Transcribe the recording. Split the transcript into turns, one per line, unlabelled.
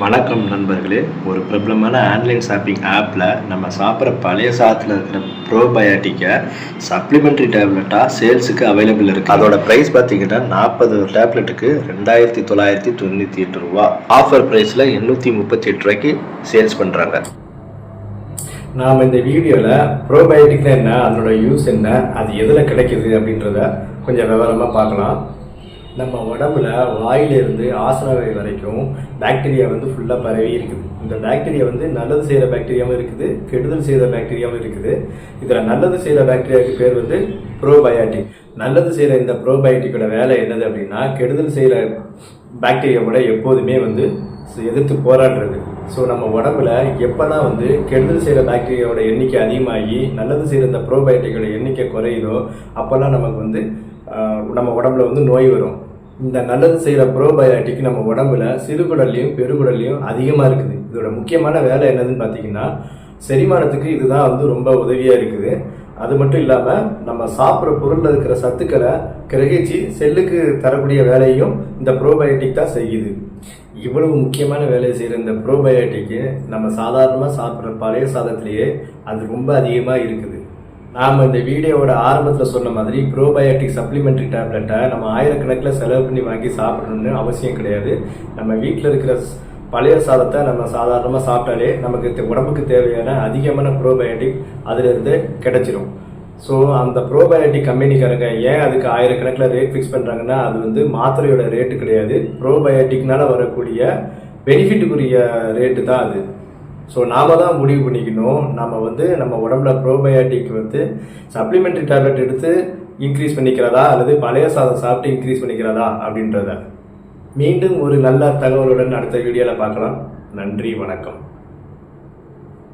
வணக்கம் நண்பர்களே. ஒரு பிரபலமான ஆன்லைன் ஷாப்பிங் ஆப்பில் நம்ம சாப்பிட்ற பழைய சாதத்தில் இருக்கிற ப்ரோபயாட்டிக்கை சப்ளிமெண்ட்ரி டேப்லெட்டாக சேல்ஸுக்கு அவைலபிள் இருக்குது அதோட ப்ரைஸ் பார்த்தீங்கன்னா நாற்பது டேப்லெட்டுக்கு ரெண்டாயிரத்தி தொள்ளாயிரத்தி தொண்ணூற்றி எட்டு ரூபா. ஆஃபர் ப்ரைஸில் எண்ணூற்றி முப்பத்தி எட்டு ரூபாய்க்கு சேல்ஸ் பண்ணுறாங்க
நாம் இந்த வீடியோவில் ப்ரோபயோட்டிக்னா என்ன அதனோட யூஸ் என்ன அது எதில் கிடைக்குது அப்படின்றத கொஞ்சம் விவரமாக பார்க்கலாம். நம்ம உடம்புல வாயிலிருந்து ஆசனவை வரைக்கும் பாக்டீரியா வந்து ஃபுல்லாக பரவி இருக்குது. இந்த பாக்டீரியா வந்து நல்லது செய்கிற பாக்டீரியாவும் இருக்குது கெடுதல் செய்கிற பாக்டீரியாவும் இருக்குது. இதில் நல்லது செய்கிற பாக்டீரியாவுக்கு பேர் வந்து ப்ரோபயாட்டிக் நல்லது செய்கிற இந்த ப்ரோபயாட்டிக்கோட வேலை என்னது அப்படின்னா கெடுதல் செய்கிற பாக்டீரியாவோட எப்போதுமே வந்து எதிர்த்து போராடுறது. ஸோ நம்ம உடம்புல எப்போல்லாம் வந்து கெடுதல் செய்கிற பாக்டீரியாவோட எண்ணிக்கை அதிகமாகி நல்லது செய்கிற இந்த ப்ரோபயோட்டிக்கோட எண்ணிக்கை குறையுதோ அப்போல்லாம் நமக்கு வந்து நம்ம உடம்புல வந்து நோய் வரும். இந்த நல்லது செய்கிற ப்ரோபயோட்டிக் நம்ம உடம்புல சிறுகுடல்லையும் பெருகுடல்லையும் அதிகமாக இருக்குது. இதோட முக்கியமான வேலை என்னதுன்னு பார்த்தீங்கன்னா செரிமானத்துக்கு இதுதான் வந்து ரொம்ப உதவியாக இருக்குது. அது மட்டும் இல்லாமல் நம்ம சாப்பிட்ற பொருளில் இருக்கிற சத்துக்களை கிரகிச்சு செல்லுக்கு தரக்கூடிய வேலையும் இந்த ப்ரோபயோட்டிக் தான் செய்யுது. இவ்வளவு முக்கியமான வேலையை செய்கிற இந்த ப்ரோபயோட்டிக்கு நம்ம சாதாரணமாக சாப்பிட்ற பழைய சாதத்திலேயே அது ரொம்ப அதிகமாக இருக்குது. நாம் இந்த வீடியோவோட ஆரம்பத்தில் சொன்ன மாதிரி ப்ரோபயோட்டிக் சப்ளிமெண்ட்ரி டேப்லெட்டை நம்ம ஆயிரக்கணக்கில் செலவு பண்ணி வாங்கி சாப்பிடணும்னு அவசியம் கிடையாது. நம்ம வீட்டில் இருக்கிற பழைய சாதத்தை நம்ம சாதாரணமாக சாப்பிட்டாலே நமக்கு உடம்புக்கு தேவையான அதிகமான ப்ரோபயோட்டிக் அதிலிருந்து கிடைச்சிரும். ஸோ அந்த ப்ரோபயோட்டிக் கம்பெனிக்காரங்க ஏன் அதுக்கு ஆயிரக்கணக்கில் ரேட் ஃபிக்ஸ் பண்ணுறாங்கன்னா அது வந்து மாத்திரையோட ரேட்டு கிடையாது. ப்ரோபயோட்டிக்னால வரக்கூடிய பெனிஃபிட்டுக்குரிய ரேட்டு தான் அது. ஸோ நாம தான் முடிவு பண்ணிக்கணும். நம்ம வந்து நம்ம உடம்புல ப்ரோபயோட்டிக் வந்து சப்ளிமெண்ட்ரி டேப்லெட் எடுத்து இன்க்ரீஸ் பண்ணிக்கிறதா? அல்லது பழைய சாதம் சாப்பிட்டு இன்க்ரீஸ் பண்ணிக்கிறதா? அப்படின்றத. மீண்டும் ஒரு நல்ல தகவலுடன் அடுத்த வீடியோவில் பார்க்கலாம். நன்றி வணக்கம்.